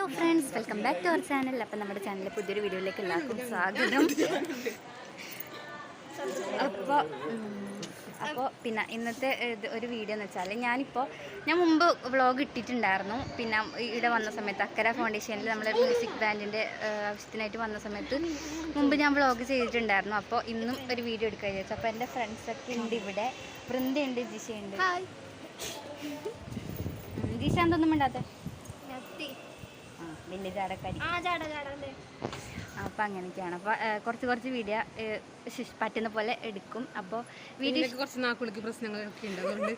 Hello friends welcome back to our channel അപ്പം നമ്മുടെ ചാനലിലെ പുതിയൊരു വീഡിയോയിലേക്ക് എല്ലാവർക്കും സ്വാഗതം. അപ്പോൾ അപ്പോൾ പിന്നെ ഇന്നത്തെ ഒരു വീഡിയോ എന്ന് വെച്ചാൽ ഞാനിപ്പോൾ ഞാൻ മുമ്പ് വ്ളോഗ് ഇട്ടിട്ടുണ്ടായിരുന്നു. പിന്നെ ഇവിടെ വന്ന സമയത്ത് അക്കര ഫൗണ്ടേഷനിൽ നമ്മുടെ മ്യൂസിക് ബാൻഡിന്റെ ആവശ്യത്തിനായിട്ട് വന്ന സമയത്ത് മുമ്പ് ഞാൻ വ്ളോഗ് ചെയ്തിട്ടുണ്ടായിരുന്നു. അപ്പോൾ ഇന്നും ഒരു വീഡിയോ എടുക്കാൻ വിചാരിച്ചു. അപ്പോൾ എന്റെ ഫ്രണ്ട്സൊക്കെ ഉണ്ട് ഇവിടെ. വൃന്ദയുണ്ട് ജിഷയുണ്ട്. ജിഷ എന്തൊന്നും മിണ്ടാത്തെ? ആ വലിയ ചാടക്കാരി. അപ്പം അങ്ങനെയൊക്കെയാണ്. അപ്പോൾ കുറച്ച് കുറച്ച് വീഡിയോ പറ്റുന്ന പോലെ എടുക്കും. അപ്പോൾ വീഡിയോ കുറച്ച് നാക്കുളിക്ക് പ്രശ്നങ്ങളൊക്കെ ഉണ്ട്. അതുകൊണ്ട്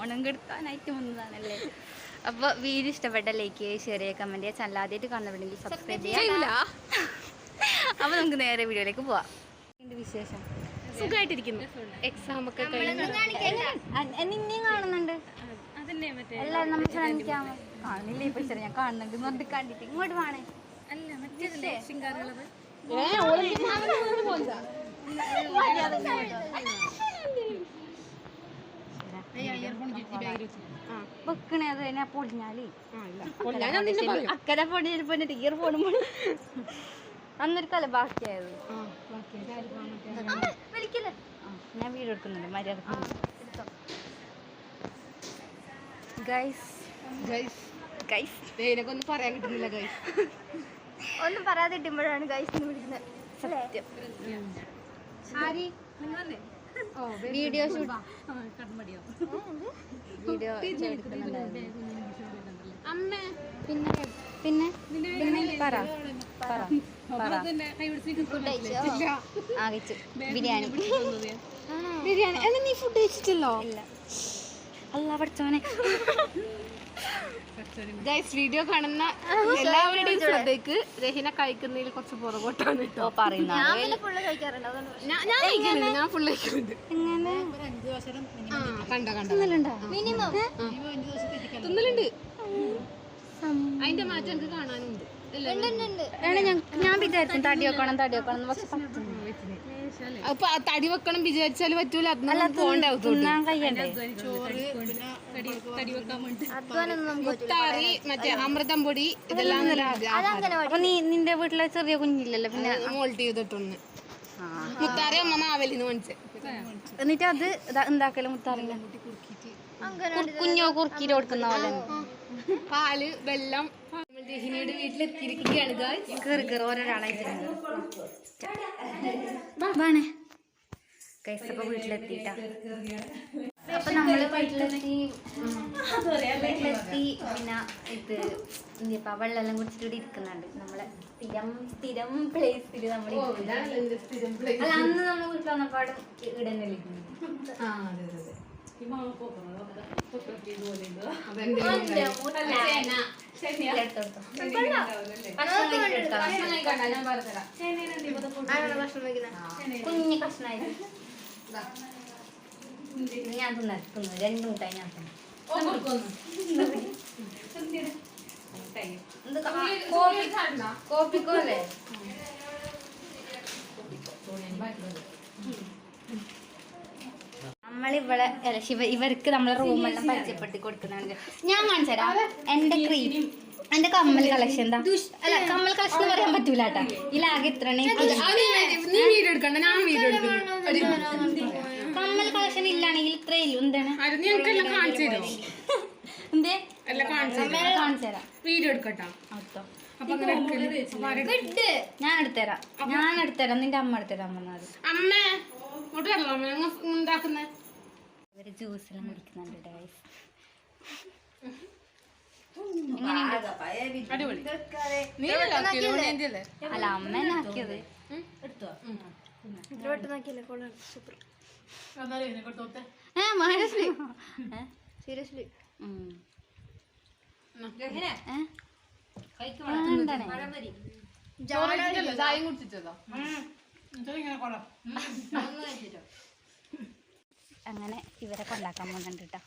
ഓണം കെടുക്കാനായിട്ട് വന്നതാണല്ലേ. അപ്പോൾ വീഡിയോ ഇഷ്ടപ്പെട്ട ലൈക്ക് ചെയ്യുക ഷെയർ ചെയ്യുക കമന്റ് ചെയ്യുക. ചാനൽ ആദ്യമായിട്ട് കാണുന്നുണ്ടെങ്കിൽ സബ്സ്ക്രൈബ് ചെയ്യാം. അപ്പോൾ നമുക്ക് നേരെ വീഡിയോയിലേക്ക് പോവാം. എന്ത് വിശേഷം? സുഖമായിട്ടിരിക്കുന്നു എക്സാം ഒക്കെ കഴിഞ്ഞു. നിന്നെയും കാണുന്നുണ്ട്. അതന്നെ മറ്റേ എല്ലാവരും നമ്മൾ ശ്രമിക്കാം കാണില്ലേ ഇപ്പൊ ശരി ഞാൻ കാണുന്നുണ്ട്. കണ്ടിട്ട് ഇങ്ങോട്ട് വേണേ. അല്ല മറ്റേ ശിങ്കാറുള്ളത് വെക്കണേ അത് ഞാൻ പൊളിഞ്ഞാലേ. ഞാൻ അതിന്റെ പറയും. അക്കരെ ഇയർ ഫോണും അന്നൊരു കല ബാക്കിയായത്. ഞാൻ വീഡിയോ എടുക്കുന്നുണ്ട്. മര്യാദ ഗൈസ് ഗൈസ് ഗൈസ് ഇതിനൊക്കെ ഒന്നും പറയാൻ കിട്ടുന്നില്ല ഗൈസ് ഒന്നും പറയാതെ ഇട്ടുമ്പോഴാണ് ഗൈസ് എന്ന് വിളിക്കുന്നത്. സത്യം. വീഡിയോ ഷൂട്ട് വീഡിയോ അമ്മ. പിന്നെ പിന്നെ പിന്നെ പറ. പറ. ബിരിയാണി. ബിരിയാണി. അല്ല നീ ഫുഡ് കഴിച്ചിട്ടില്ലോ? അല്ല അല്ല പഠിച്ചോനെ ഗൈസ് വീഡിയോ കാണുന്ന എല്ലാവരുടെയും ശ്രദ്ധയ്ക്ക് രഹിന കഴിക്കുന്നതിൽ കുറച്ച് പുറകോട്ടാണ് കേട്ടോ പറയുന്നത്. പറയുന്ന ഞാൻ കഴിക്കുന്നുണ്ട് ഞാൻ ഫുള്ള് കഴിക്കുന്നുണ്ട്. കണ്ട കണ്ട തിന്നലുണ്ടോ? അതിന്റെ മാറ്റം എനിക്ക് കാണാനുണ്ട്. ഞാൻ ഞാൻ വിചാരിക്കും തടി വെക്കണം തടി വെക്കണം പക്ഷെ. അപ്പൊ തടി വെക്കണം വിചാരിച്ചാൽ പറ്റൂല. തിന്നാൻ കഴിയണ്ടേ? മുത്താറി മറ്റേ അമൃതം പൊടി ഇതെല്ലാം അപ്പൊ നീ നിന്റെ വീട്ടിലെ ചെറിയ കുഞ്ഞില്ലല്ലോ പിന്നെ മോൾട്ട് ചെയ്തിട്ടൊന്ന്. മുത്താറി അമ്മ മാവലിന്ന് മേടിച്ചേ. എന്നിട്ട് അത് ഇതാ- എന്താക്കൽ മുത്താറില്ല കുഞ്ഞോ കുറുക്കിട്ട് കൊടുക്കുന്ന പോലെ. പാൽ വെള്ളം രഹിനയുടെ വീട്ടിലെത്തിയിരിക്കുകയാണ് guys. കയറി കയറി ഓരോരാളായിട്ട് വേണേ. കൈസ് അപ്പൊ വീട്ടിലെത്തിട്ടാ അപ്പൊ നമ്മൾ വീട്ടിലെത്തി വീട്ടിലെത്തി പിന്നെ ഇത് എന്താ വെള്ളം കുടിച്ചിട്ട് ഇവിടെ ഇരിക്കുന്നുണ്ട്. നമ്മളെ സ്ഥിരം സ്ഥിരം പ്ലേസിൽ നമ്മൾ അല്ല അന്ന് നമ്മൾ വീട്ടിൽ വന്നപ്പാടും ഇവിടെ ഇപ്പൊ കുഞ്ഞു കഷ്ണായി ഞാൻ തിന്നാ തിന്നു. രണ്ട് മുട്ടായി ഞാൻ തിന്നു. കോപ്പിക്കോല്ലേ നമ്മളിവിടെ ശിവ ഇവർക്ക് നമ്മളെ റൂമെല്ലാം പരിചയപ്പെടുത്തി കൊടുക്കുന്നുണ്ട്. ഞാൻ കാണിച്ചു തരാം എന്റെ ക്രീം എന്റെ കമ്മൽ കളക്ഷൻ എന്താ അല്ല കമ്മൽ കളക്ഷൻ എന്ന് പറയാൻ പറ്റൂല കേട്ടാ. ഇതിലാകെ ഇത്ര കമ്മൽ കളക്ഷൻ ഇല്ലാണെങ്കിൽ ഇത്രേ ഇല്ലൂ. എന്താണ്? എന്തേ? കാണിച്ചു തരും. വീഡിയോ എടുക്കട്ടാ. ഞാൻ എടുത്തരാം. ഞാൻ എടുത്തരാം. നിന്റെ അമ്മ എടുത്തരാം അമ്മ ഇങ്ങോട്ട് ജ്യൂസ് എല്ലാം ജ്യൂസെല്ലാം കുടിക്കുന്നുണ്ട് ഗൈസ് അല്ലേ അമ്മ ആക്കിയത്. സീരിയസ്ലി. ചായം കുടിച്ചിട്ടതോ? അങ്ങനെ ഇവരെ കൊണ്ടാക്കാൻ പോകുന്നുണ്ട് കേട്ടോ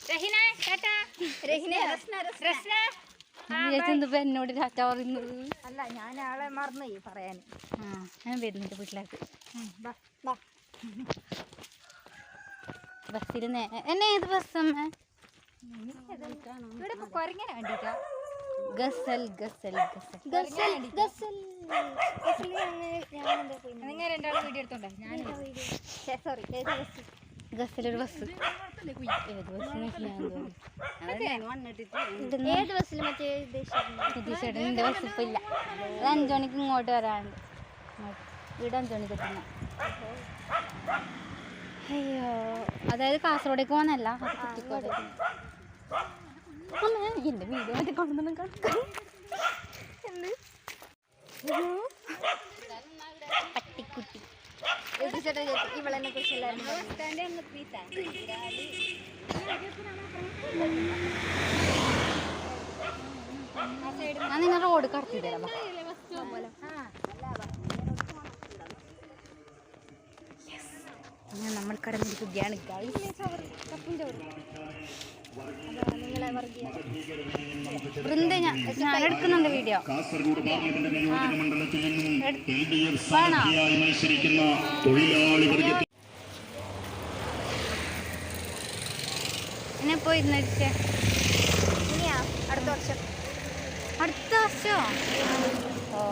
എന്നോട് ടാറ്റ പറയുന്നത് അല്ല ഞാൻ ആളെ മറന്നു പറയാൻ. ആ ഞാൻ വരുന്നുണ്ട് വീട്ടിലേക്ക്. ബസ്സിൽ എന്നെ ഏത് ബസ്സമ്മ ഇവിടെ കുരങ്ങനെ വേണ്ടിട്ടാ ഗസൽ ഗസൽ ഗസൽ. ഗസൽ ഗസൽ. ഞാൻ എന്താ പോയി നിങ്ങൾ രണ്ടാളും വീഡിയോ എടുത്തോണ്ടേ? ഞാൻ സോറി ഗസലൊരു ബസ് ഏത് ബസ്. ഏത് ബസ്സിൽ മറ്റേ ഉദ്ദേശിക്കുന്നത് ചേട്ടൻ എന്റെ ബസ് ഇപ്പം ഇല്ല അത് അഞ്ചു മണിക്ക് ഇങ്ങോട്ട് ഇങ്ങോട്ട്. ഇവിടെ അഞ്ചു മണിക്ക് എത്തുന്ന അയ്യോ അതായത് കാസർഗോഡേക്ക് പോകുന്നല്ല കുറ്റിക്കോടേക്ക് എന്റെ വീഡിയോ മറ്റേ കൊണ്ടുവന്ന് പട്ടിക്കുട്ടി. ചേട്ടൻ ഞാൻ നിങ്ങൾ റോഡ് കടത്തി തരാം വാ. അങ്ങനെ നമ്മൾ കടന്നിരിക്കുകയാണ് വൃന്ദ ഞാൻ എടുക്കുന്നുണ്ട് വീഡിയോ എന്നെ പോയി ഇനിയാ? അടുത്ത വർഷം. അടുത്ത വർഷം? ഓ.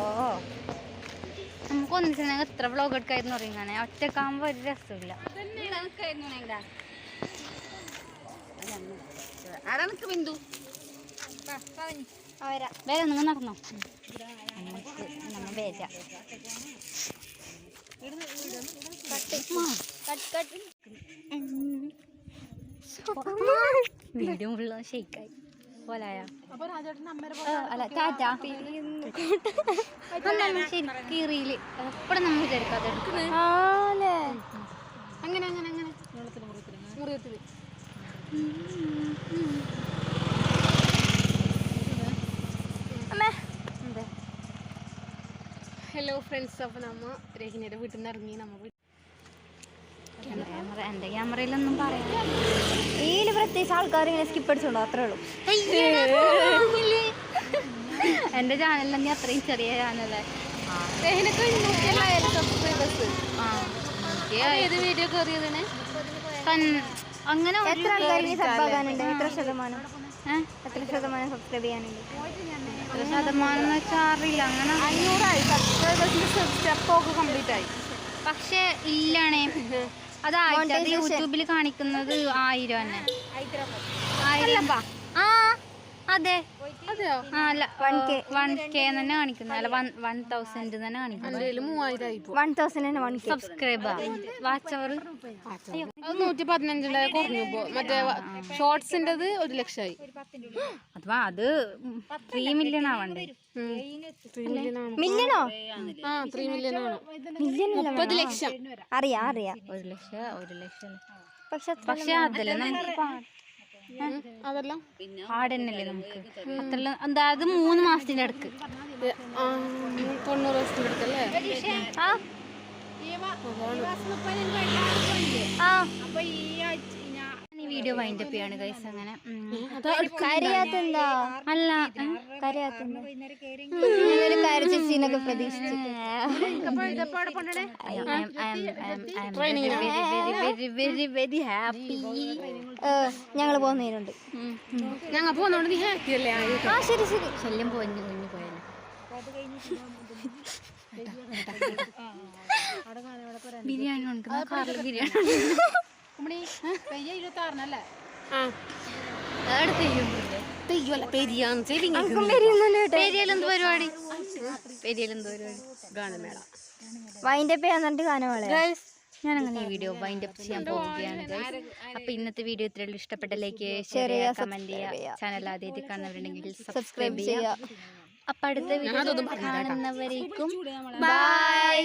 നമുക്ക് ഒന്നിച്ചിരുന്നെങ്കിൽ എത്ര വ്ളോഗ് എടുക്കായിരുന്നു പറയുന്നതാണ് ഒറ്റക്കാകുമ്പോൾ ഒരു രസമില്ല. വേറെ നിങ്ങൾ നടന്നോ. നമുക്ക് വേഗ ഉള്ള ഷെയ്ക്കായി പോലായ. അല്ല ടാറ്റ. കീറിയിൽ നമ്മൾ വിചാരിക്കാതെ അങ്ങനെ അങ്ങനെ അങ്ങനെ. ഹലോ ഫ്രണ്ട്സ് അപ്പൊ നമ്മ രഹിനയുടെ വീട്ടിൽ നിന്ന് ഇറങ്ങി. നമ്മ വീ- ക്യാമറ എന്റെ ക്യാമറയിലൊന്നും പറയാം പ്രത്യേകിച്ച് ആൾക്കാർ ഇങ്ങനെ സ്കിപ്പ് അടിച്ചോണ്ടോ? അത്രേ ഉള്ളൂ. എന്റെ നീ അത്രയും ചെറിയ ചാനലേ വീഡിയോ കയറിയതിന് കൺ- അങ്ങനെ ഒരു എത്ര ആൾക്കാർ ഇനി സബ് ആകാനുണ്ട്? എത്ര ശതമാനം? ഏ? എത്ര ശതമാനം സബ്സ്ക്രൈബ് ചെയ്യാനുണ്ട്? എത്ര ശതമാനം എന്ന് വെച്ചാൽ അറിയില്ല. അങ്ങനെ അഞ്ഞൂറായി. സബ്സ്ക്രൈബേഴ്സിന്റെ സ്റ്റെപ്പ് ഒക്കെ കംപ്ലീറ്റ് ആയി. പക്ഷെ ഇല്ലാണേ. അത് യൂട്യൂബിൽ കാണിക്കുന്നത് ആയിരം തന്നെ. ആയിരം ആ അതെ. അല്ല വൺ കെ തന്നെ കാണിക്കുന്നത്. അല്ല വൺ തൗസൻഡ് തന്നെ പോ one thousand one watch hour നൂറ്റി കുറഞ്ഞു മറ്റേ ഷോർട്സിന്റെത് ഒരു ലക്ഷമായി അഥവാ അത് ത്രീ മില്യൺ ആവണ്ടേ. മില്യണോ ത്രീ മില്യൺ മുപ്പത് ലക്ഷം. അറിയാം അറിയാം. ഒരു ലക്ഷം ഒരു ലക്ഷം. പക്ഷെ പക്ഷെ അതല്ലേ നമുക്ക് പാ- അതെല്ലാം? ആടന്നല്ലേ നമുക്ക്? അത്രല്ല എന്താ അത് മൂന്ന് മാസത്തിന്റെ അടുക്ക്. തൊണ്ണൂറ് ദിവസത്തിന്റെ അടുക്കല്ലേ ആ. ആ. ഈ വീഡിയോ വൈൻഡ് അപ്പ് ചെയ്യാണ് ഗൈസ് അങ്ങനെ. കരയാത്തെന്താ അല്ല കരച്ചിനൊക്കെ പ്രതീക്ഷിച്ചു very very very happy I am, I am very, very, very, very, very happy. ഞങ്ങൾ പോകുന്നതിനുണ്ട് ഞങ്ങൾ പോകുന്നോണ്ട് നീ ഹാപ്പി അല്ലേ? ആ ശരി ശരി. ശല്യം പോഞ്ഞു കുഞ്ഞു പോയാലോ ബിരിയാണി ഉണ്ട്. കാറിൽ ബിരിയാണി പെരിയാന്ന് പെരിയലെന്ത് പരിപാടി? പെരിയലെന്ത് പരിപാടി? ഗാനമേള. വൈൻഡ് അപ്പ് ചെയ്യാൻ എന്നിട്ട് ഗാനം വളയാ ഞാൻ അങ്ങനെ ഈ വീഡിയോ വൈൻഡ് അപ്പ് ചെയ്യാൻ പോവുകയാണ്. അപ്പൊ ഇന്നത്തെ വീഡിയോ ഇത്രയുള്ളൂ. ഇഷ്ടപ്പെട്ട ലൈക്ക് ഷെയർ ചെയ്യുക, കമന്റ് ചെയ്യുക. ചാനൽ ആദ്യമായിട്ട് കാണുന്നവരുണ്ടെങ്കിൽ സബ്സ്ക്രൈബ് ചെയ്യുക. അപ്പൊ അടുത്ത വീഡിയോ കാണുന്നവരേക്കും ബൈ